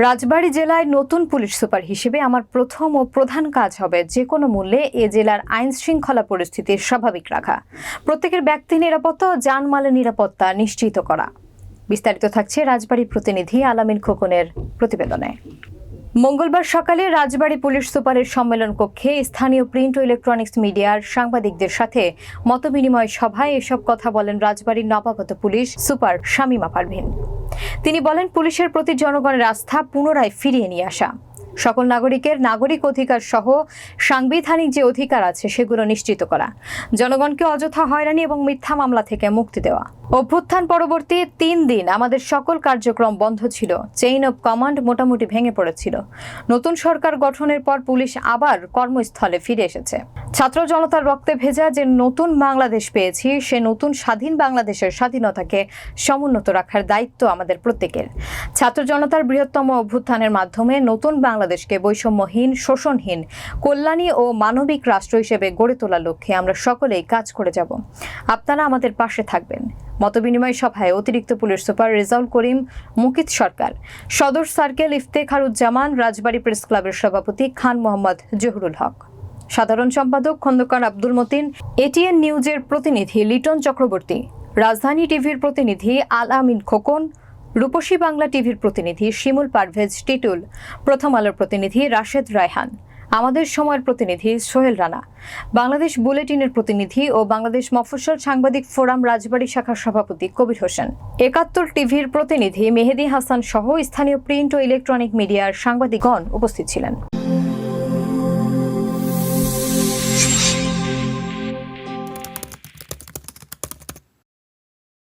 রাজবাড়ী জেলায় নতুন police super হিসেবে আমার প্রথম ও প্রধান কাজ হবে যে কোনো মূল্যে এ জেলার আইন শৃঙ্খলা পরিস্থিতি স্বাভাবিক রাখা। প্রত্যেকের ব্যক্তি নিরাপত্তা ও জানমালের নিরাপত্তা নিশ্চিত করা। বিস্তারিত থাকছে রাজবাড়ী প্রতিনিধি আলামিন খোকনের প্রতিবেদনে। মঙ্গলবার সকালে রাজবাড়ী পুলিশ সুপারের সম্মেলন কক্ষে স্থানীয় প্রিন্ট ও ইলেকট্রনিক্স মিডিয়ার সাংবাদিকদের সাথে মতবিনিময় সভায় এসব কথা বলেন রাজবাড়ীর নবাগত পুলিশ সুপার শামীমা পারভিন। তিনি বলেন, পুলিশের প্রতি জনগণের আস্থা পুনরায় ফিরিয়ে নিয়ে আসা। সকল নাগরিকের নাগরিক অধিকার সহ সাংবিধানিক যে অধিকার আছে, সেগুলো নিশ্চিত করা। জনগণকে অযথা হয়রানি এবং মিথ্যা মামলা থেকে মুক্তি দেওয়া। অভ্যুত্থান পরবর্তী তিন দিন আমাদের সকল কার্যক্রম বন্ধ ছিল। চেইন অব কমান্ড মোটামুটি ভেঙে পড়েছিল। নতুন সরকার গঠনের পর পুলিশ আবার কর্মস্থলে ফিরে এসেছে। ছাত্র জনতার রক্তে ভেজা যে নতুন বাংলাদেশ পেয়েছি, সে নতুন স্বাধীন বাংলাদেশের স্বাধীনতাকে সমুন্নত রাখার দায়িত্ব আমাদের প্রত্যেকের। ছাত্র জনতার বৃহত্তম অভ্যুত্থানের মাধ্যমে নতুন বাংলাদেশকে বৈষম্যহীন, শোষণহীন, কল্যাণী ও মানবিক রাষ্ট্র হিসেবে গড়ে তোলার লক্ষ্যে আমরা সকলেই কাজ করে যাব। আপনারা আমাদের পাশে থাকবেন। মতবিনিময় সভায় অতিরিক্ত পুলিশ সুপার রেজাউল করিম, মুকিত সরকার। সদর সার্কেল ইফতেখারুজ্জামান, রাজবাড়ী প্রেস ক্লাবের সভাপতি খান মোহাম্মদ জহুরুল হক। সাধারণ সম্পাদক খন্দকার আব্দুল মতিন, এটিএন নিউজের প্রতিনিধি লিটন চক্রবর্তী, রাজধানী টিভির প্রতিনিধি আল আমিন খোকন, রূপসী বাংলা টিভির প্রতিনিধি শিমুল পারভেজ টিটুল, প্রথম আলোর প্রতিনিধি রাশেদ রায়হান। আমাদের সময়ের প্রতিনিধি সোহেল রানা। বাংলাদেশ বুলেটিনের প্রতিনিধি ও বাংলাদেশ মফস্বল সাংবাদিক ফোরাম রাজবাড়ী শাখার সভাপতি কবির হোসেন। একাত্তর টিভির প্রতিনিধি মেহেদি হাসান সহ স্থানীয় প্রিন্ট ও ইলেকট্রনিক মিডিয়ার সাংবাদিকগণ উপস্থিত ছিলেন।